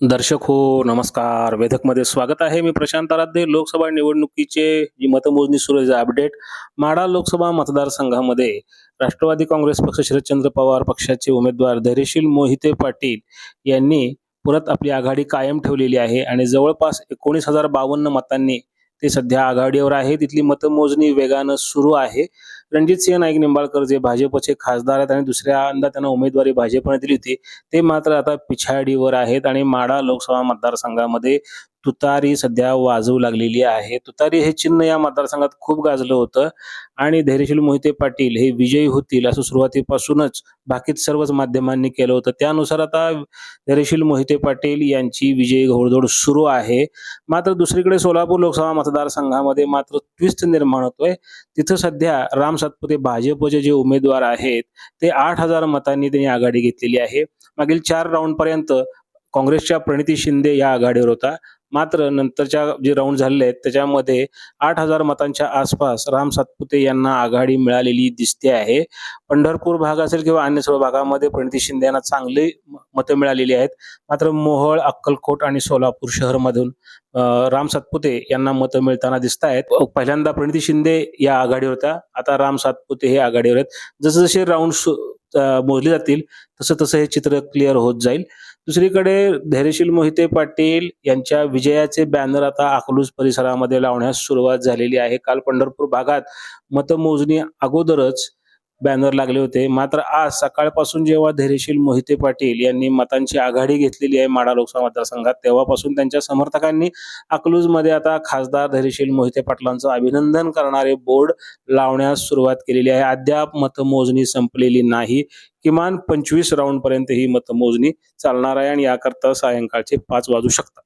दर्शक हो नमस्कार. वेधकमध्ये स्वागत आहे. मी प्रशांत आराध्ये. लोकसभा निवडणुकीचे जी मतमोजणी सुरू आहे अपडेट माडा लोकसभा मतदारसंघामध्ये राष्ट्रवादी काँग्रेस पक्ष शरदचंद्र पवार पक्षाचे उमेदवार धैर्यशील मोहिते पाटील यांनी परत आपली आघाडी कायम ठेवलेली आहे आणि जवळपास एकोणीस हजार बावन्न मतांनी ते सध्या आघाडीवर आहे. तिथली मतमोजणी वेगानं सुरू आहे. रणजित सिंह नाईक निंबाळकर जे भाजपचे खासदार आहेत आणि दुसऱ्यांदा त्यांना उमेदवारी भाजपने दिली होती ते मात्र आता पिछाडीवर आहेत आणि माडा लोकसभा मतदारसंघामध्ये तुतारी सध्या वाजवू लागलेली आहे. तुतारी हे चिन्ह या मतदारसंघात खूप गाजलं होतं आणि धैर्यशील मोहिते पाटील हे विजयी होतील असं सुरुवातीपासूनच बाकीत सर्वच माध्यमांनी केलं होतं. त्यानुसार आता धैर्यशील मोहिते पाटील यांची विजयी घोडदौड सुरू आहे. मात्र दुसरीकडे सोलापूर लोकसभा मतदारसंघामध्ये मात्र ट्विस्ट निर्माण होतोय. तिथं सध्या राम सातपुते भाजपचे जे उमेदवार आहेत ते आठ हजार मतांनी त्यांनी आघाडी घेतलेली आहे. मागील चार राऊंड पर्यंत काँग्रेसच्या प्रणिती शिंदे या आघाडीवर होता. मात्र नंतरच्या जे राऊंड झालेले आहेत त्याच्यामध्ये आठ हजार मतांच्या आसपास राम सातपुते यांना आघाडी मिळालेली दिसते आहे. पंढरपूर भाग असेल किंवा अन्य सर्व भागामध्ये प्रणिती शिंदे यांना चांगली मतं मिळालेली आहेत. मात्र मोहोळ अक्कलकोट आणि सोलापूर शहरमधून राम सातपुते यांना मतं मिळताना दिसत आहेत. पहिल्यांदा प्रणिती शिंदे या आघाडीवर होत्या. आता राम सातपुते हे आघाडीवर आहेत. जसजसे राऊंड मोजले जातील तसं तसं हे चित्र क्लिअर होत जाईल. दुसरीकडे धैर्यशील मोहिते पाटील यांच्या विजयाचे बॅनर आता अकलूज परिसरामध्ये लावण्यास सुरुवात झालेली आहे. काल पंढरपूर भागात मतमोजणी अगोदरच बॅनर लागले होते. मात्र आज सकाळपासून जेव्हा धैर्यशील मोहिते पाटील यांनी मतांची आघाडी घेतलेली आहे माडा लोकसभा मतदारसंघात तेव्हापासून त्यांच्या समर्थकांनी अकलूजमध्ये आता खासदार धैर्यशील मोहिते पाटलांचं अभिनंदन करणारे बोर्ड लावण्यास सुरुवात केलेली आहे. अद्याप मतमोजणी संपलेली नाही. किमान पंचवीस राऊंड पर्यंत ही मतमोजणी चालणार आहे आणि याकरता सायंकाळचे पाच वाजू शकतात.